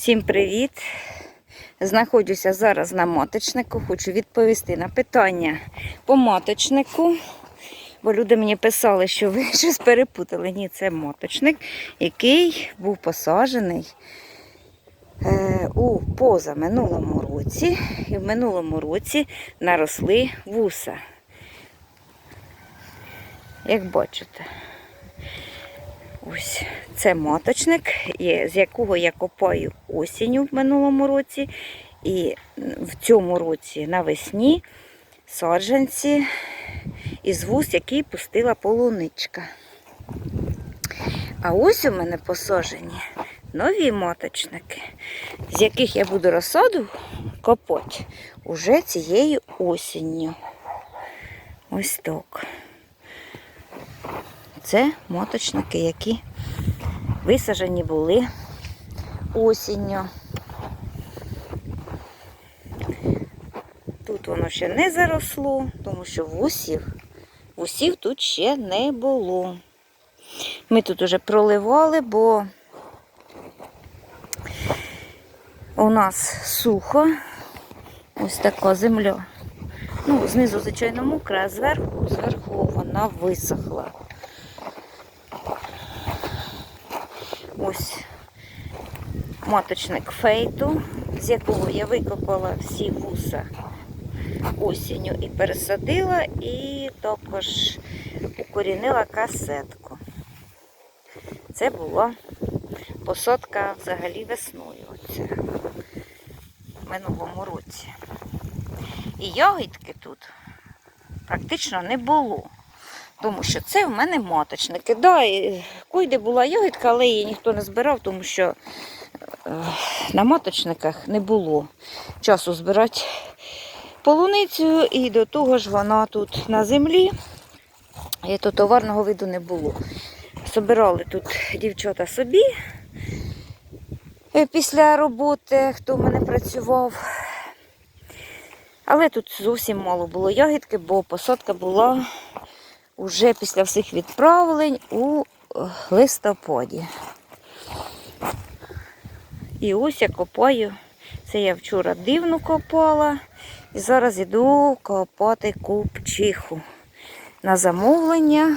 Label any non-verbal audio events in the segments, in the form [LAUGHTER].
Всім привіт! Знаходжуся зараз на маточнику. Хочу відповісти на питання по маточнику. Бо люди мені писали, що ви [LAUGHS] щось перепутали. Ні, це моточник, який був посаджений е, у позаминулому році. І в минулому році наросли вуса. Як бачите. Ось це маточник, з якого я копаю осінню в минулому році. І в цьому році навесні саджанці із вуз, який пустила полуничка. А ось у мене посаджені нові маточники, з яких я буду розсаду копати уже цією осінню. Ось так. Це моточники, які висаджені були осінню. Тут воно ще не заросло, тому що вусів, вусів тут ще не було. Ми тут уже проливали, бо у нас сухо, ось така земля. Ну, знизу, звичайно, мокра, а зверху, зверху вона висохла. Ось маточник фейту, з якого я викопала всі вуса осінню і пересадила, і також укорінила касетку. Це була посадка взагалі весною. Оце, минулому році. І ягідки тут практично не було. Тому що це в мене маточники. Да, койде була ягідка, але її ніхто не збирав, тому що е, на маточниках не було часу збирати полуницю, і до того ж вона тут на землі, і то товарного виду не було. Собирали тут дівчата собі е, після роботи, хто в мене працював. Але тут зовсім мало було ягідки, бо посадка була уже після всіх відправлень у е, листопаді. І ось я копаю. Це я вчора дивну копала. І зараз йду копати купчиху. На замовлення.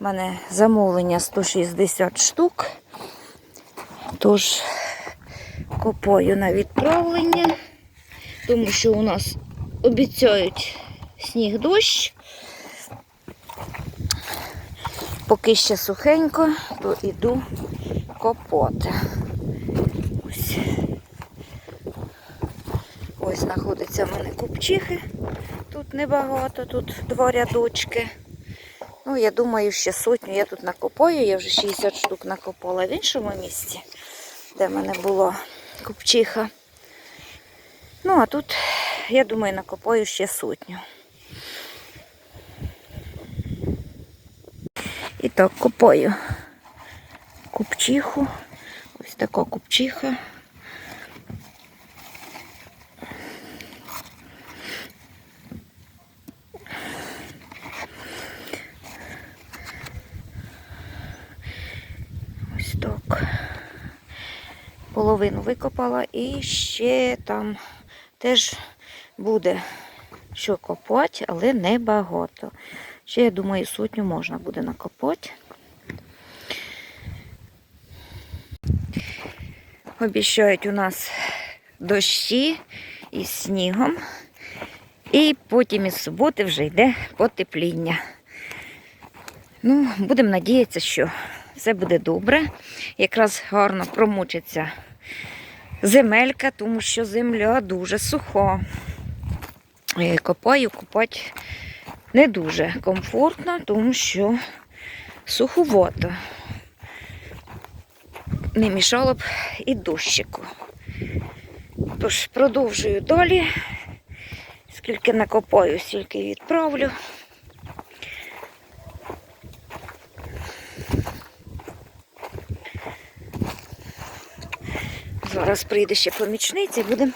У мене замовлення 160 штук. Тож копаю на відправлення, тому що у нас обіцяють сніг дощ. Поки ще сухенько, то йду копати. Ось. Ось знаходиться в мене купчихи. Тут небагато, тут два рядочки. Ну, я думаю, ще сотню я тут накопаю. Я вже 60 штук накопала в іншому місці, де в мене була купчиха. Ну, а тут, я думаю, накопаю ще сотню. І так, копаю купчиху. Ось така купчиха. Ось так. Половину викопала і ще там теж буде що копати, але не багато. Ще, я думаю, сотню можна буде накопати. Обіщають у нас дощі із снігом. І потім із суботи вже йде потепління. Ну, будемо надіятися, що все буде добре. Якраз гарно промучиться земелька, тому що земля дуже суха. Е, Копаю, копати не дуже комфортно, тому що суховато. Не мішало б і дощику. Тож продовжую далі. Скільки накопаю, стільки відправлю. Зараз прийде ще помічниця і будемо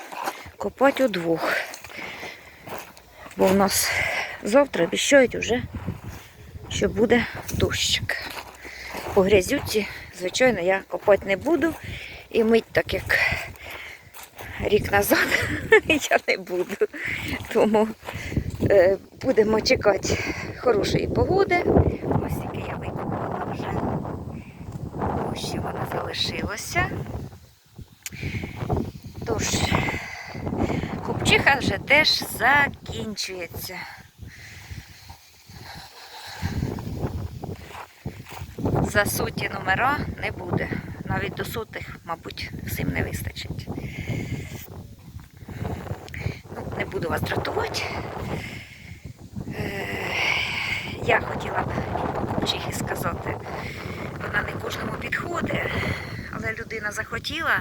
копати удвох. Бо в нас завтра обіщають вже, що буде дощик. По грязюці, звичайно, я копати не буду і мить так як рік назад, [LAUGHS] я не буду. Тому е, будемо чекати хорошої погоди. Ось тільки я викопала вже. Ось ще воно залишилося. Тож, купчиха вже теж закінчується. За суті номера не буде. Навіть до сотих, мабуть, всім не вистачить. Ну, не буду вас дратувати. Е, Я хотіла б і сказати, вона не кожному підходить, але людина захотіла.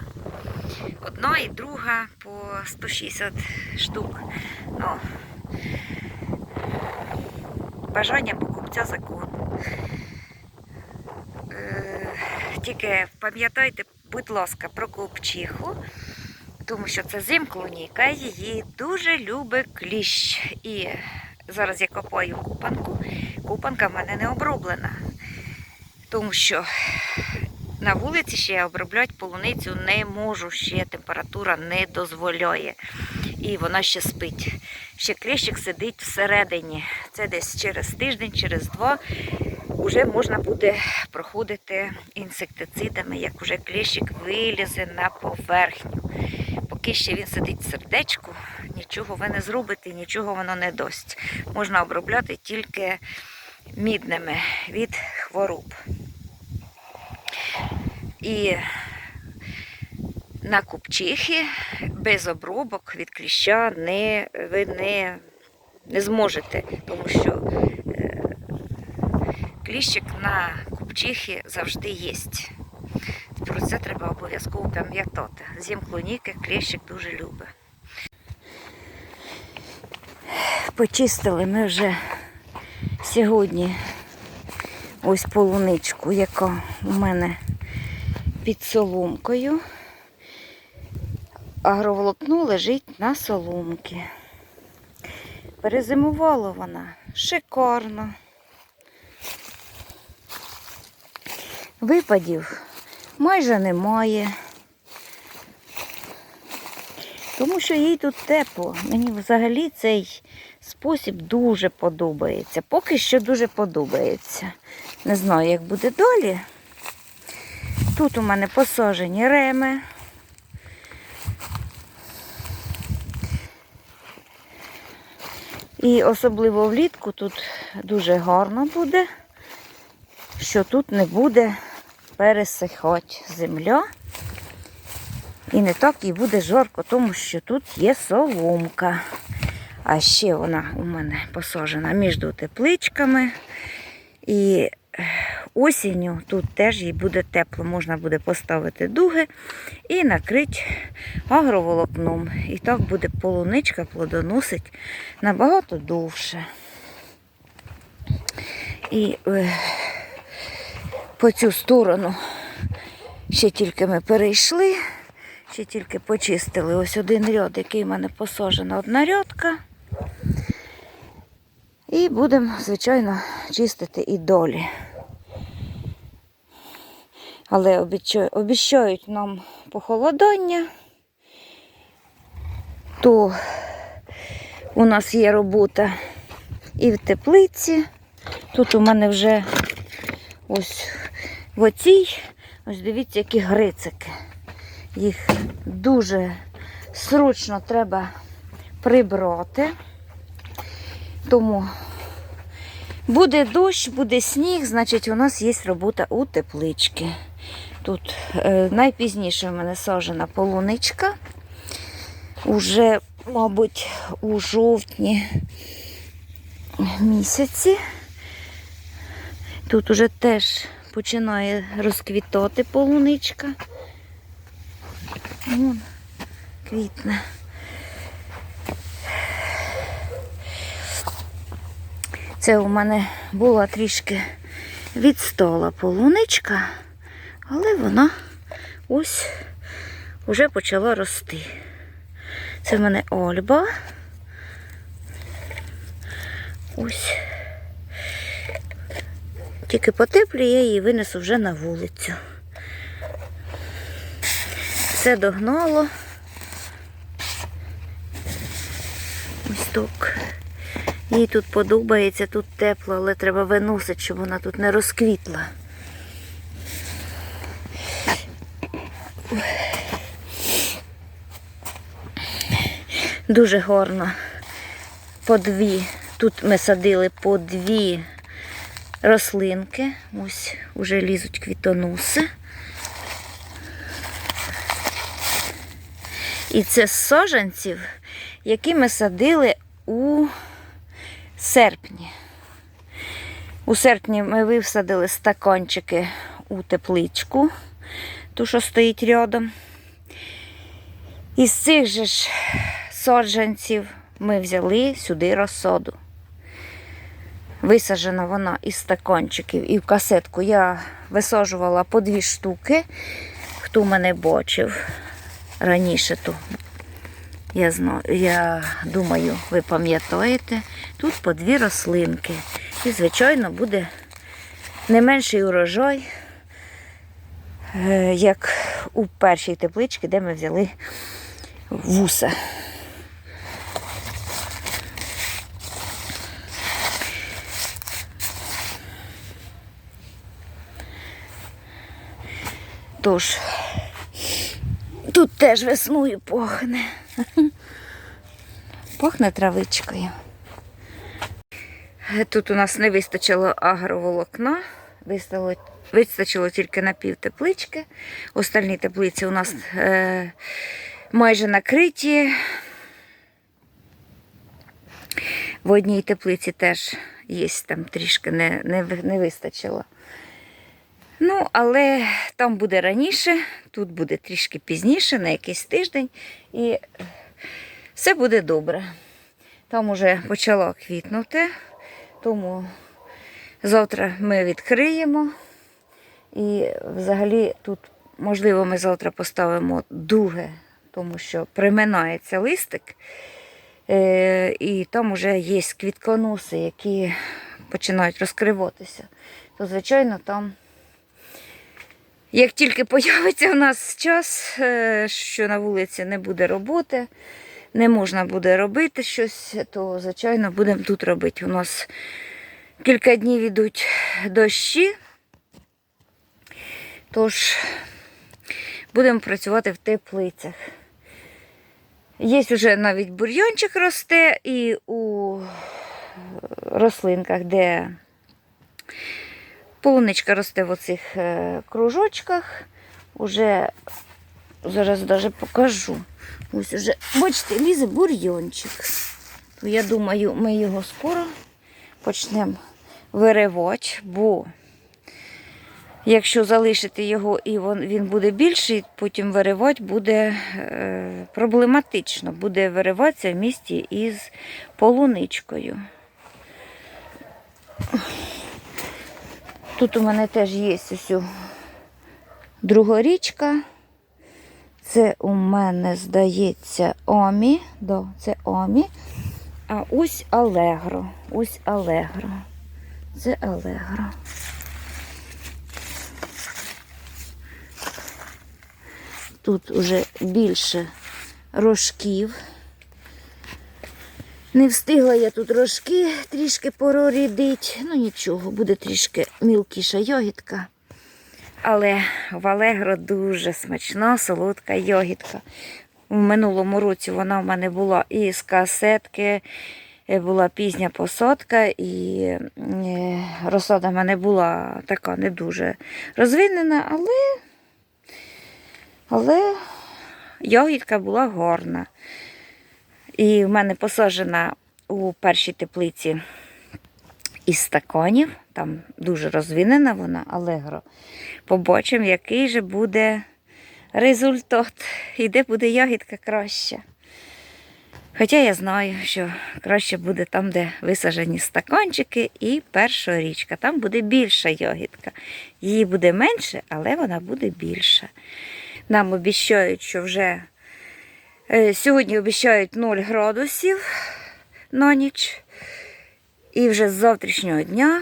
Одна і друга по 160 штук. Ну, бажання покупця закон. Тільки пам'ятайте, будь ласка, про купчиху, тому що це зимклоніка, її дуже любить кліщ. І зараз я копаю купанку. Купанка в мене не оброблена, тому що на вулиці ще я обробляти полуницю не можу, ще температура не дозволяє. І вона ще спить. Ще кліщик сидить всередині. Це десь через тиждень, через два вже можна буде проходити інсектицидами, як уже кліщик вилізе на поверхню. Поки ще він сидить в сердечку, нічого ви не зробите, нічого воно не дасть. Можна обробляти тільки мідними від хвороб. І на купчихи без обробок від кліща не, ви не, не зможете, тому що кліщик на купчихи завжди є. Про це треба обов'язково пам'ятати. Зім клоніки кліщик дуже любить. Почистили ми вже сьогодні ось полуничку, яка у мене під соломкою. Агроволокно лежить на соломки. Перезимувала вона шикарно. Випадів майже немає. Тому що їй тут тепло. Мені взагалі цей спосіб дуже подобається. Поки що дуже подобається. Не знаю, як буде далі. Тут у мене посаджені реми. І особливо влітку тут дуже гарно буде, що тут не буде пересихати земля. І не так і буде жарко, тому що тут є соломка. А ще вона у мене посаджена між тепличками. І осінню тут теж їй буде тепло. Можна буде поставити дуги і накрити агроволокном. І так буде полуничка плодоносить набагато довше. І е, по цю сторону ще тільки ми перейшли, ще тільки почистили ось один ряд, який в мене посаджена одна рядка. І будемо, звичайно, чистити і долі. Але обіцяють нам похолодання, то у нас є робота і в теплиці. Тут у мене вже ось в оцій, ось дивіться, які грицики. Їх дуже срочно треба прибрати. Тому буде дощ, буде сніг, значить у нас є робота у тепличці. Тут е, найпізніше в мене сажена полуничка. Уже, мабуть, у жовтні місяці. Тут уже теж починає розквітати полуничка. Вон, квітне. Це у мене була трішки відстола полуничка, але вона ось уже почала рости. Це в мене Ольба. Ось. Тільки потеплює, я її винесу вже на вулицю. Все догнало, цвіток. Їй тут подобається, тут тепло, але треба виносити, щоб вона тут не розквітла. Дуже гарно. По дві. Тут ми садили по дві рослинки. Ось уже лізуть квітонуси. І це з саджанців, які ми садили у серпні. У серпні ми висадили стаканчики у тепличку, ту, що стоїть рядом. Із цих же ж саджанців ми взяли сюди розсаду. Висаджена вона із стаканчиків і в касетку я висаджувала по дві штуки. Хто мене бачив раніше, то я, знаю, я думаю, ви пам'ятаєте, тут по дві рослинки. І, звичайно, буде не менший урожай, е, як у першій тепличці, де ми взяли вуса. Тож, тут теж весною пахне. [LAUGHS] Пахне травичкою. Тут у нас не вистачило агроволокна, вистачило, вистачило тільки на пів теплички. Остальні теплиці у нас е, майже накриті. В одній теплиці теж є там трішки не, не, не вистачило. Ну, але там буде раніше, тут буде трішки пізніше, на якийсь тиждень, і все буде добре. Там уже почало квітнути, тому завтра ми відкриємо. І взагалі тут, можливо, ми завтра поставимо дуги, тому що приминається листик. Е, і там вже є квітконоси, які починають розкриватися. То, звичайно, там, як тільки появиться у нас час, е, що на вулиці не буде роботи, не можна буде робити щось, то, звичайно, будемо тут робити. У нас кілька днів йдуть дощі, тож будемо працювати в теплицях. Є вже навіть бур'йончик росте і у рослинках, де полуничка росте в оцих е, кружочках. Уже зараз навіть покажу. Ось уже, бачите, лізе бур'йончик. Я думаю, ми його скоро почнемо виривати, бо Якщо залишити його і він, він буде більший, потім виривати буде е, проблематично. Буде вириватися в місті із полуничкою. Тут у мене теж є ось у другорічка. Це у мене, здається, Омі. Да, це Омі. А ось Алегро. Ось Алегро. Це Алегро. Тут уже більше рожків. Не встигла я тут рожки трішки прорідити. Ну нічого, буде трішки мілкіша йогітка. Але в Алегро дуже смачна, солодка йогітка. У минулому році вона в мене була і з касетки, е, була пізня посадка, і е, розсада в мене була така не дуже розвинена, але але ягідка була гарна. І в мене посаджена у першій теплиці із стаканів. Там дуже розвинена вона, алегро. Побачимо, який же буде результат. І де буде ягідка краща. Хоча я знаю, що краще буде там, де висаджені стаканчики і перша річка. Там буде більша ягідка. Її буде менше, але вона буде більша. Нам обіцяють, що вже сьогодні обіцяють 0 градусів на ніч. І вже з завтрашнього дня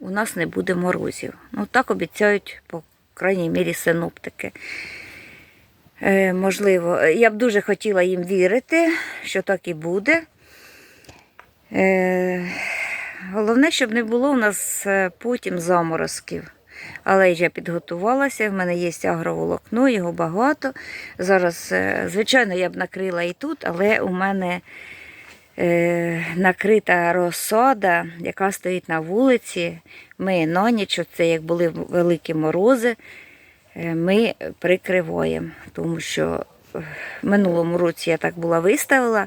у нас не буде морозів. Ну, так обіцяють, по крайній мірі, синоптики. Е, можливо, я б дуже хотіла їм вірити, що так і буде. Е, головне, щоб не було у нас е, потім заморозків. Але я підготувалася, в мене є агроволокно, його багато. Зараз, е, звичайно, я б накрила і тут, але у мене е, накрита розсада, яка стоїть на вулиці. Ми на ніч, це як були великі морози, е, ми прикриваємо, тому що е, в минулому році я так була виставила,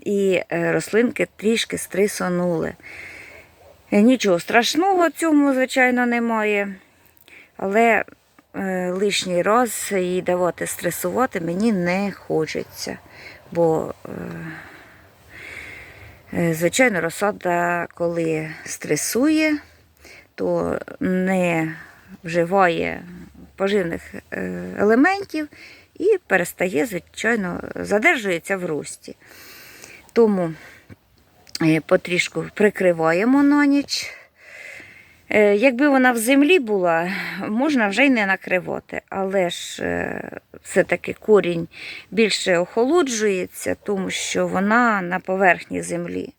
і рослинки трішки стрисонули. Нічого страшного в цьому, звичайно, немає. Але е, лишній раз їй давати стресувати мені не хочеться. Бо, е, е, звичайно, розсада, коли стресує, то не вживає поживних елементів і перестає, звичайно, задержується в рості. Тому потрішку прикриваємо на ніч. Е, Якби вона в землі була, можна вже й не накривати, але ж е, все-таки корінь більше охолоджується, тому що вона на поверхні землі.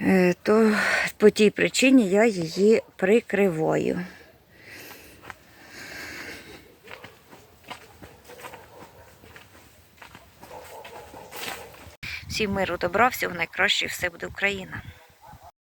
Е, То по тій причині я її прикриваю. Всім миру добра, всього найкращого, все буде Україна.